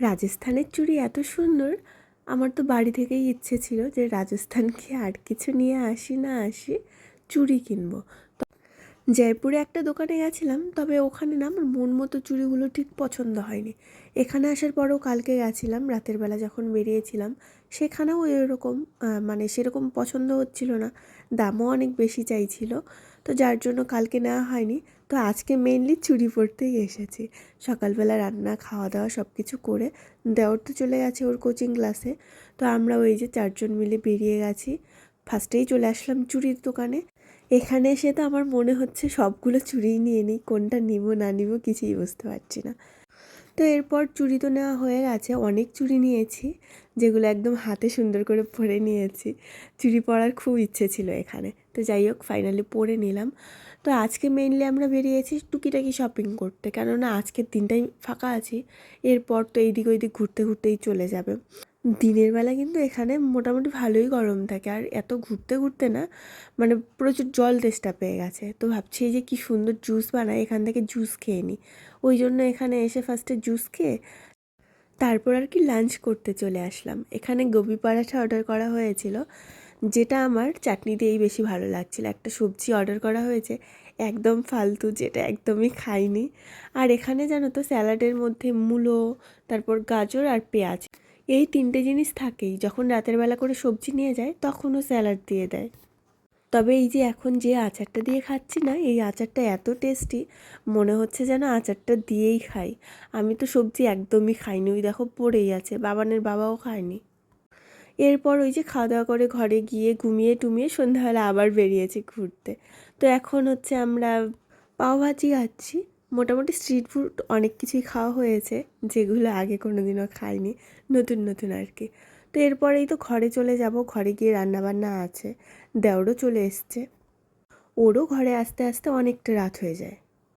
রাজস্থানের চুড়ি এত সুন্দর, আমার তো বাড়ি থেকেই ইচ্ছে ছিল যে রাজস্থান গিয়ে আর কিছু নিয়ে আসি না আসি চুড়ি কিনবো। জয়পুরে একটা দোকানে গেছিলাম, তবে ওখানে না আমার মন মতো চুড়িগুলো ঠিক পছন্দ হয়নি। এখানে আসার পরেও কালকে গেছিলাম, রাতের বেলা যখন বেরিয়েছিলাম, সেখানেও এরকম মানে সেরকম পছন্দ হচ্ছিল না, দামও অনেক বেশি চাইছিল, তো যার জন্য কালকে নেওয়া হয়নি, তো আজকে মেনলি চুড়ি পরতেই এসেছি। সকালবেলা রান্না খাওয়া দাওয়া সব কিছু করে দেওয়ার তো চলে গেছে ওর কোচিং ক্লাসে তো আমরা ওই যে চারজন মিলে বেরিয়ে গেছি। ফার্স্টেই চলে আসলাম চুড়ির দোকানে। এখানে এসে তো আমার মনে হচ্ছে সবগুলো চুড়িই নিয়ে নিই, কোনটা নিব, না নিব কিছুই বুঝতে পারছি না। তো এরপর চুরি তো নেওয়া হয়ে গেছে, অনেক চুরি নিয়েছি। যেগুলো একদম হাতে সুন্দর করে পরে নিয়েছি। চুড়ি পরার খুব ইচ্ছে ছিল এখানে। তো যাই হোক ফাইনালি পরে নিলাম। তো আজকে মেইনলি আমরা বেরিয়েছি টুকিটাকি শপিং করতে। কেননা আজকের দিনটাই ফাঁকা আছি। এরপর তো এইদিক ওইদিক ঘুরতে ঘুরতেই চলে যাবে। দিনের বেলা কিন্তু এখানে মোটামুটি ভালোই গরম থাকে। আর এত ঘুরতে ঘুরতে না মানে প্রচুর জল তেষ্টা পেয়ে গেছে। তো ভাবছি যে কী সুন্দর জুস বানায়, এখান থেকে জুস খেয়ে নিই ওই জন্য এখানে এসে ফার্স্টে জুস খেয়ে তারপর আর কি লাঞ্চ করতে চলে আসলাম। এখানে গোবি পরাঠা অর্ডার করা হয়েছিল, যেটা আমার চাটনি দিয়েই বেশি ভালো লাগছিল। একটা সবজি অর্ডার করা হয়েছে, একদম ফালতু, যেটা একদমই খাইনি। আর এখানে জানো তো স্যালাডের মধ্যে মূলো, তারপর গাজর আর পেঁয়াজ, এই তিনটে জিনিস থাকেই। যখন রাতের বেলা করে সবজি নিয়ে যায়, তখনও স্যালাড দিয়ে দেয়। তবে এই যে এখন যে আচারটা দিয়ে খাচ্ছি না, এই আচারটা এত টেস্টি মনে হচ্ছে যেন আচারটা দিয়েই খাই। আমি তো সবজি একদমই খাইনি, ওই দেখো পড়েই আছে, বাবানের বাবাও খায়নি। এরপর ওই যে খাওয়া দাওয়া করে ঘরে গিয়ে ঘুমিয়ে টুমিয়ে সন্ধ্যাবেলা আবার বেরিয়েছি ঘুরতে। তো এখন হচ্ছে আমরা পাওভাজি খাচ্ছি, মোটামুটি স্ট্রিট ফুড অনেক কিছুই খাওয়া হয়েছে, যেগুলো আগে কোনো দিনও খাইনি, নতুন নতুন আর কি। তো এরপরেই তো ঘরে চলে যাব, ঘরে গিয়ে রান্নাবান্না আছে, দেওরও চলে এসছে। ওরও ঘরে আসতে আসতে অনেকটা রাত হয়ে যায়।